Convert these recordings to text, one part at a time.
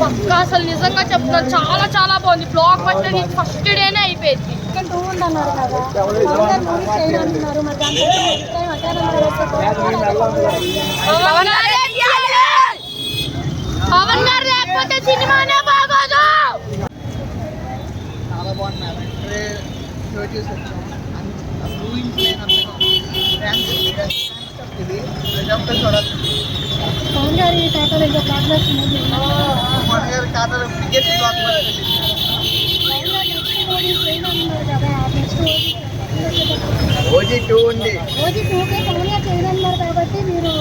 పక్కా అసలు నిజంగా చెప్తున్నాను చాలా చాలా బాగుంది. బ్లాక్ బస్టర్ ఫస్ట్ డేనే అయిపోయింది. పవన్ గారు లేకపోతే సినిమానే బాగోదు. చాలా బాగున్నారు పవన్ గారి టాటాలో ఇంకా బ్లాక్ బస్టర్ గారి ఖాతాలో బ్లాక్ పవన్ గారు ఓజీ టూ ఉంది. టూకే పవన్ గారు కాబట్టి మీరు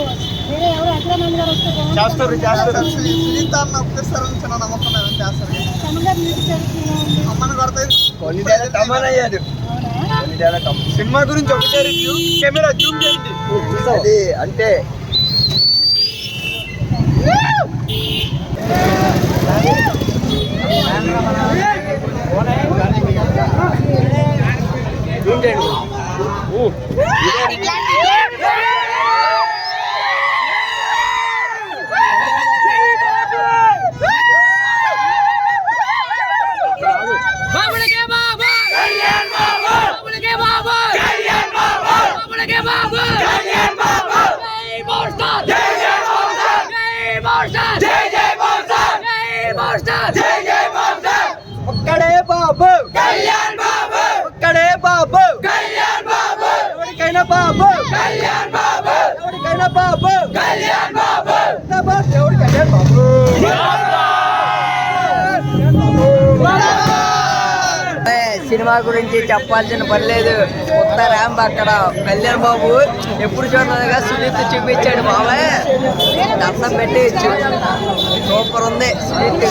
వేరే ఎవరు గారు వస్తే బాగుంటుంది చేస్తారు. సునీత అన్న ఒక్కసారి చిన్న నమ్మకం చేస్తారు. పవన్ గారు డైరెక్షన్ అమ్మని కొడతాయి కొన్ని తమ్మనయ్యాడు అవునా? తమ్మ సినిమా గురించి ఒకటే రివ్యూ కెమెరా జూమ్ చేయండి. అది అంటే బాబులకే బాబు కళ్యాణ్ బాబు బాబులకే బాబు కళ్యాణ్ బాబు బాబులకే బాబు కళ్యాణ్ బాబు జై మోర్స్టార్ జై జై మోర్స్టార్ జై మోర్స్టార్ జై జై మోర్స్టార్ జై మోర్స్టార్ సినిమా గురించి చెప్పాల్సిన పని లేదు. కొత్త ర్యాంప్ అక్కడ. కళ్యాణ్ బాబు ఎప్పుడు చూడగా సునీత్ చూపించాడు బాబాయ్ దండం పెట్టేయచ్చు సూపర్ ఉంది సునీత్.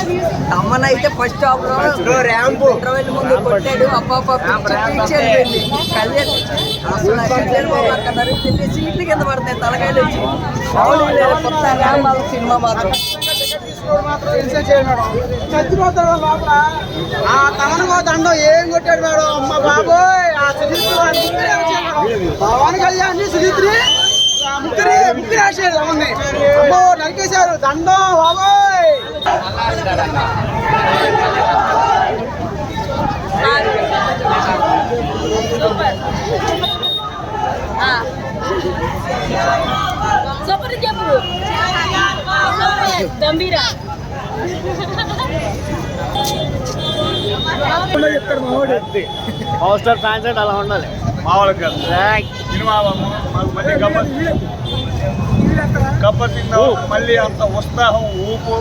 తమ్మన్ అయితే ఫస్ట్ హాఫ్లో ర్యాంప్ ఇంటర్వెల్ ముందు కొట్టాడు. అబ్బాబా కళ్యాణ్ అసలు కళ్యాణ్ బాబు అక్కడ సీట్లు కింద పడతాయి తలకాయలు వచ్చి. కొత్త ర్యాంప్ సినిమా మాత్రం. చచ్చిపోతాడు లోపల ఆ తమనుకో దండం ఏం కొట్టాడు మేడం అమ్మ బాబోయ్ ఆ సుజిత్ పవన్ కళ్యాణ్ సుజిత్రి ముగ్గురి ముగ్గురు రాశారు అమ్మని అమ్మో నరికేశారు. దండం బాబోయ్. సూపర్ చెప్పు గంభీరా. పవర్ స్టార్ ఫ్యాన్స్ అంటే అలా ఉండాలి. మామూలుగా కాదు. సినిమా మళ్ళీ గబ్బర్ సింగ్ మళ్ళీ అంత ఉత్సాహం ఊపు.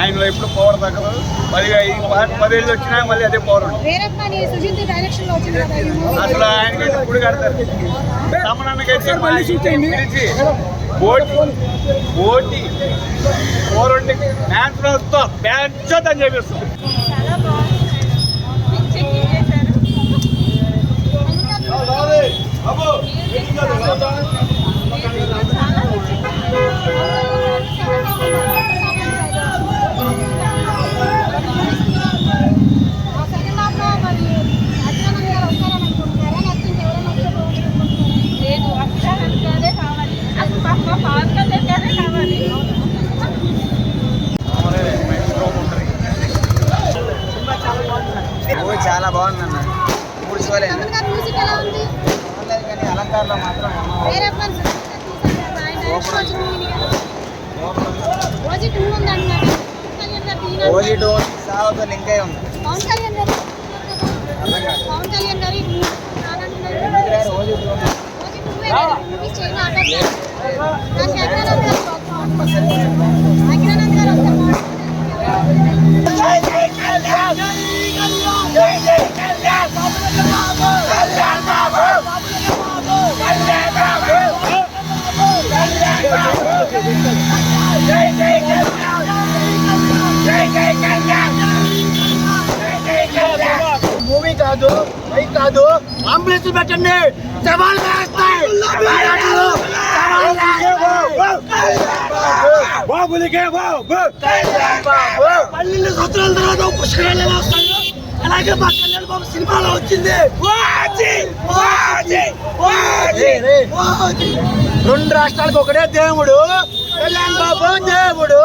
ఆయనలో ఎప్పుడు పవర్ తగ్గదు. మరి ఈ పాట పదేళ్ళు వచ్చినా మళ్ళీ అదే పవర్ అసలు ఆయనకైతే ఇప్పుడు కడతారు. తమనన్నకైతే పిలిచి ఓటి ఓటి పోరొండి మ్యాన్స్తో పెంచొద్దని చేద్దని చెప్పేస్తుంది చాలా బాగుంది చెక్కింగ్ చేశారు లేదు అక్షరాలు గారే కావాలి అసలు మా మా పవన్ కళ్యాణ్ గారే కావాలి ఓ చాలా బాగుంది అన్న మూడు షోలే మ్యూజిక్ ఎలా ఉంది? అలంకారంలో మాత్రం టూ ఉంది ఓజీ టూ సాగుతో లింక్ అయి ఉంది. పవన్ కళ్యాణ్ గారు పవన్ కళ్యాణ్ గారు ఈ మూవీ రానంటున్నారు కాదు. అంబులెన్స్ పెట్టండి. సవాల్ బాబులకే బాబు. పన్నెండు సంవత్సరాల తర్వాత పుష్కరాలు ఎలా వస్తాయో అలాగే మా కళ్యాణ్ బాబు సినిమాలో వచ్చింది. రెండు రాష్ట్రాలకు ఒకటే దేవుడు. కళ్యాణ్ బాబు దేవుడు.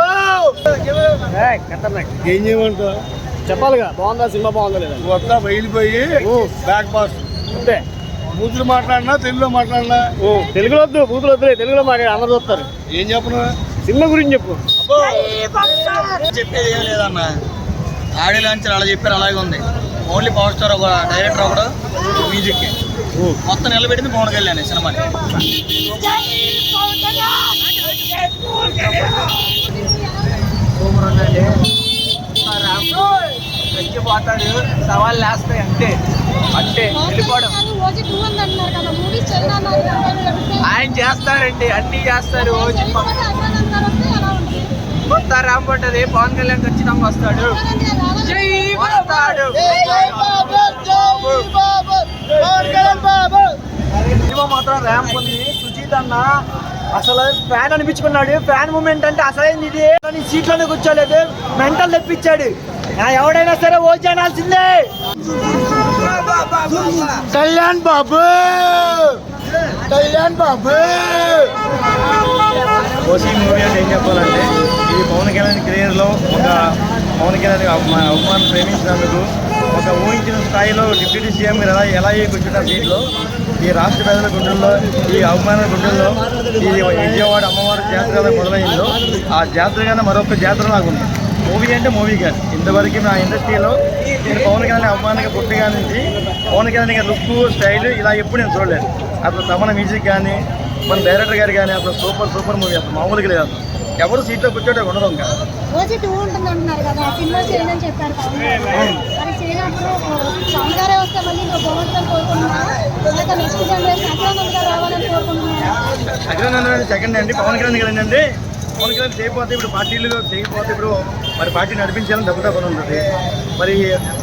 ఏం చేయమంటావు? చెప్పాలిగా బాగుందా సినిమా బాగుందా లేదా? కొత్త బయలుపోయి బ్యాక్ బాస్ అంతే. బూతులు మాట్లాడినా తెలుగులో మాట్లాడినా? తెలుగులో వద్దు బూతులు వద్దు తెలుగులో మాట్లాడి అందరు చూస్తారు. ఏం చెప్పను? సినిమా గురించి చెప్పు. చెప్పేది ఏం లేదన్న. ఆడియో లాంచ్ అలా చెప్పారు అలాగే ఉంది. ఓన్లీ పవర్ స్టార్ ఒక డైరెక్టర్ ఒకడు మ్యూజిక్ మొత్తం నిలబెట్టింది పవన్ కళ్యాణ్ సినిమాని. సూపర్ ఉందండి. రెచ్చిపోతాడు సవాళ్ళు వేస్తాయి అంతే. అంటే వెళ్ళిపోవడం. ఆయన చేస్తారండి అన్ని చేస్తారు కొత్త రామ్ ఉంటది పవన్ కళ్యాణ్ ఖచ్చితంగా వస్తాడు జై వస్తాడు సినిమా మాత్రం ర్యాంప్ ఉంది. సుజీత్ అన్న అసలు ఫ్యాన్ అనిపించుకున్నాడు. ఫ్యాన్ మూమెంట్ అంటే అసలైంది ఇది. కానీ సీట్లోనే కూర్చోలేదు. మెంటల్ తెప్పించాడు. ఎవడైనా సరే ఓజీ చేయాల్సిందే కళ్యాణ్ బాబు! కళ్యాణ్ బాబు! కోసింగ్ మూవీ అంటే ఏం చెప్పాలంటే ఇది పవన్ కళ్యాణ్ కెరీర్లో ఒక పవన్ కళ్యాణ్ అవమానం ప్రేమించినందుకు ఒక ఊహించిన స్థాయిలో డిప్యూటీ సీఎం గారు ఎలా ఎలా కూర్చున్న దీంట్లో? ఈ రాష్ట్ర ప్రజల గుండెల్లో ఈ అవమాన గుండెల్లో ఈ విజయవాడ అమ్మవారి జాతర మొదలైందో ఆ జాతరగానే మరొక జాతర లాగుంది. మూవీ అంటే మూవీ కాదు. ఇంతవరకు నా ఇండస్ట్రీలో నేను పవన్ కళ్యాణ్ అవమానంగా పుట్టిగా నుంచి పవన్ కళ్యాణ్ గారి లుక్ స్టైల్ ఇలా ఎప్పుడు నేను చూడలేదు. అసలు తమన మ్యూజిక్ కానీ మన డైరెక్టర్ గారు కానీ అసలు సూపర్ సూపర్ మూవీ అసలు మామూలుగా లేదు ఎవరు సీట్లో కూర్చోటే ఉండదు ఇంకా. అగ్రనందన సెకండ్ అండి. పవన్ కళ్యాణ్ గారు ఏంటంటే పవన్ కళ్యాణ్ చేయకపోతే ఇప్పుడు పార్టీలు చేయకపోతే ఇప్పుడు మరి పార్టీ నడిపించాలని డబ్బు తప్పని ఉంటుంది మరి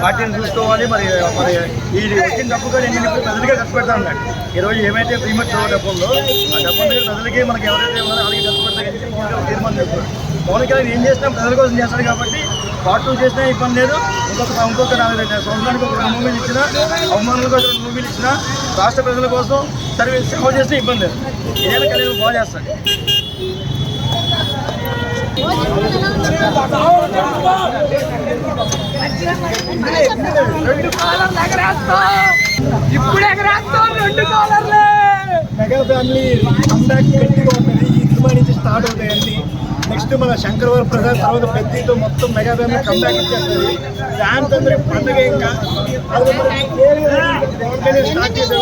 పార్టీని చూసుకోవాలి మరి మరి ఈ వచ్చిన డబ్బు కూడా నేను ఇప్పుడు ప్రజలకే ఖర్చు పెడతా ఉన్నాడు ఈ రోజు ఏమైతే ప్రీమియర్ షో డబ్బుల్లో ఆ డబ్బు మీద ప్రజలకి మనకి ఎవరైతే ఉన్నారో వాళ్ళకి ఖర్చు పెడతారని తీర్మానం చేస్తారు పవన్ కళ్యాణ్ ఏం చేసినా ప్రజల కోసం చేస్తాడు కాబట్టి పార్ట్ టూ చేసినా ఇబ్బంది లేదు. ఇంకొక ఇంకొక నాలుగు సంవత్సరానికి ఒక రెండు మూవీలు ఇచ్చినా అవమానాల కోసం రెండు మూవీలు ఇచ్చినా రాష్ట్ర ప్రజల కోసం సర్వీస్ సేవ చేసినా ఇబ్బంది లేదు. ఏదైనా కలిగి బాగా చేస్తాడు. రెండు కాలర్లు ఎగరేస్తాం ఇప్పుడు ఎగరేస్తాం రెండు కాలర్లే మెగా ఫ్యామిలీ కంబ్యాక్ గట్టిగా ఉంటుంది. ఈ సినిమా నుంచి స్టార్ట్ అవుతాయండి. నెక్స్ట్ మన శంకర్ ప్రసాద్ తర్వాత పెద్దతో మొత్తం మెగా ఫ్యామిలీ కంబ్యాక్ ఇచ్చేస్తుంది. ఫ్యాన్స్ అందరికి పండుగ ఇంకా. అది స్టార్ట్ చేసే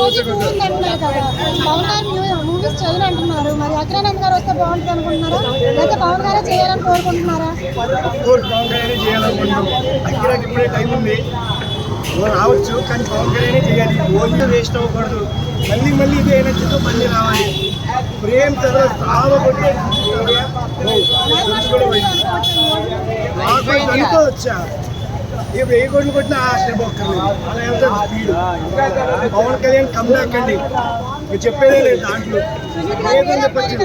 ఉంది అంటున్నారు మరి అగ్రానంద్ గారు వస్తే బాగుంటుంది అనుకుంటున్నారా? లేకపోతే పవన్ గారే చేయాలని కోరుకుంటున్నారా? ఇప్పుడే టైం ఉంది. రావచ్చు కానీ పవన్ కళ్యాణ్ చేయాలి. ఓజీ వేస్ట్ అవ్వకూడదు. మళ్ళీ మళ్ళీ ఇదే ఎనర్జీతో మళ్ళీ రావాలి. ప్రేమ్ తర్వాత చాలా కొట్టే అనుకోవచ్చా ఇప్పుడు ఏ కోట్లు కొట్టినా ఆశ్రయం అలా వెళ్తాడు స్పీడ్ పవన్ కళ్యాణ్ కమ్బ్యాక్ అండి. మీరు చెప్పేదే లేదు దాంట్లో. లేదని చెప్పచ్చు?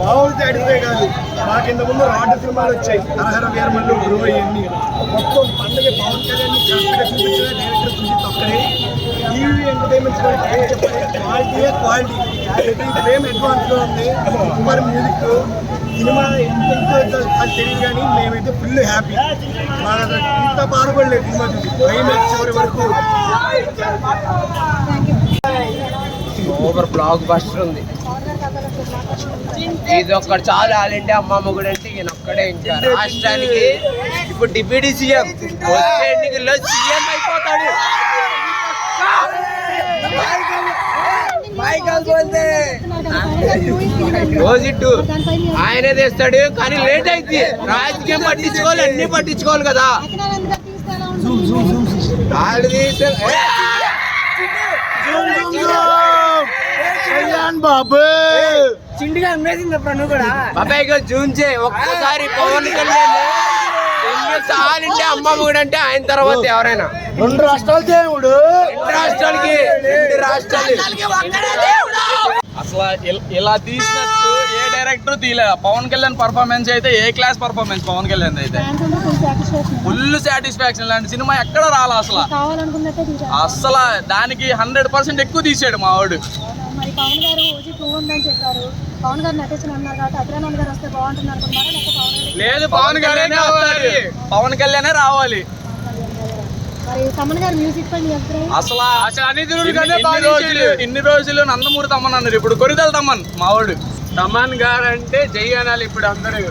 బాగుంది అడిగితే కాదు. మాకు ఇంత ముందు రాడ్డు సినిమాలు వచ్చాయి. నరహర వీరమల్లు గురువు ఇవన్నీ. మొత్తం పండుగ పవన్ కళ్యాణ్ కరెక్ట్గా చూపించిన డైరెక్టర్ చూసి తొక్కడే టీవీ ఎంటర్టైన్మెంట్స్ క్వాలిటీయే క్వాలిటీ ప్రతి అడ్వాన్స్లో ఉంది. సూపర్ మ్యూజిక్ సినిమా ఎంత తెలియదు కానీ మేమైతే ఫుల్ హ్యాపీ మా దగ్గర ఇంత బాధపడలేదు సినిమా చూసి. క్లైమాక్స్ చివరి వరకు. సూపర్ బ్లాక్ బస్టర్ ఉంది. ఇది ఒక్కడు చాలు ఆలంటే అమ్మ మొగుడు అంటే ఈయన ఒక్కడే ఇంకా. రాష్ట్రానికి ఇప్పుడు డిప్యూటీ సీఎం. వచ్చే ఎన్నికల్లో సీఎం అయిపోతాడు. రోజు ఆయనే తెస్తాడు కానీ లేట్ అయితే రాజకీయం పట్టించుకోవాలి అన్ని పట్టించుకోవాలి కదా. బాబు. చిండిగా అమ్మేసింది నువ్వు కూడా. బాబాయ్ జూన్ చే ఒక్కసారి పవన్ కళ్యాణ్ చాలంటే అమ్మ కూడా అంటే ఆయన తర్వాత ఎవరైనా. రెండు రాష్ట్రాల దేవుడు రెండు రాష్ట్రాలకి రెండు రాష్ట్రాలు. అసలు ఇల్- తీసినట్టు ఏ డైరెక్టర్ తీలే పవన్ కళ్యాణ్ పర్ఫార్మెన్స్ అయితే A class performance Pawan Kalyan అయితే? ఫుల్ సాటిస్ఫాక్షన్ లాంటి సినిమా ఎక్కడ రాలా అసలు? అసలు దానికి హండ్రెడ్ పర్సెంట్ ఎక్కువ తీసాడు మా వాడు. మరి పవన్ గారు ఓజీ టూ ఉందని చెప్పారు. పవన్ గారు నటించిన అన్నారు కాబట్టి అభిరానంద్ గారు వస్తే బాగుంటుంది అనుకున్నారా లేదు పవన్ కళ్యాణ్ పవన్ కళ్యాణే రావాలి మరి తమన్ గారు మ్యూజిక్ పై మీ అభిప్రాయం అసలు ఇన్ని- రోజులు ఇన్ని రోజులు నందమూరి తమ్మన్ అన్నారు ఇప్పుడు కొరిదల తమ్మన్ మావాడు తమన్ గారు అంటే జై అనాలి ఇప్పుడు అందరూ.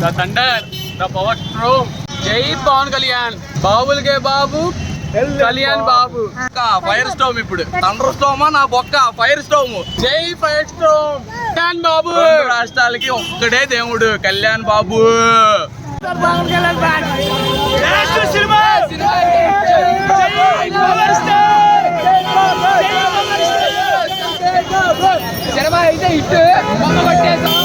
The thunder the power storm. జై పవన్ కళ్యాణ్. బాబులకే బాబు కళ్యాణ్ బాబు. ఫైర్ స్టోమ్ ఇప్పుడు. తండ్ర స్టోమా నా బొక్క? Fire storm. జై ఫైర్ స్ట్రోమ్ కళ్యాణ్ బాబు. రాష్ట్రాలకి ఒక్కడే దేవుడు. కళ్యాణ్ బాబు సినిమా అయితే హిట్ బొమ్మ కొట్టేసాం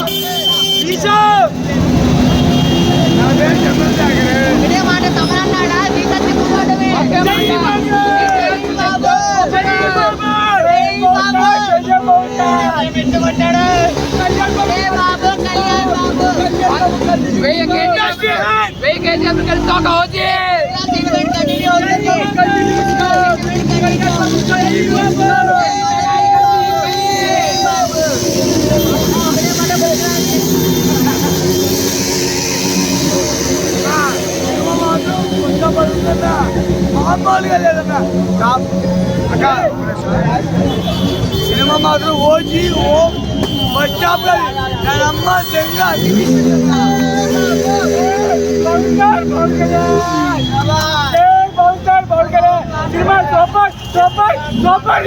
ఇదే మాట తమన్ అన్నాడా జీతం చెప్పుకోవడమే బాబు కళ్యాణ్ బాబు వెయ్యి కేజీ వెయ్యి కేజీ కలిసి ఒక హోజీ మామూలుగా లేదన్నా అక్క సినిమా మాత్రం ఓజీ ఓ బస్ స్టాప్ అమ్మ తెంగ సినిమా సూపర్ సూపర్ సూపర్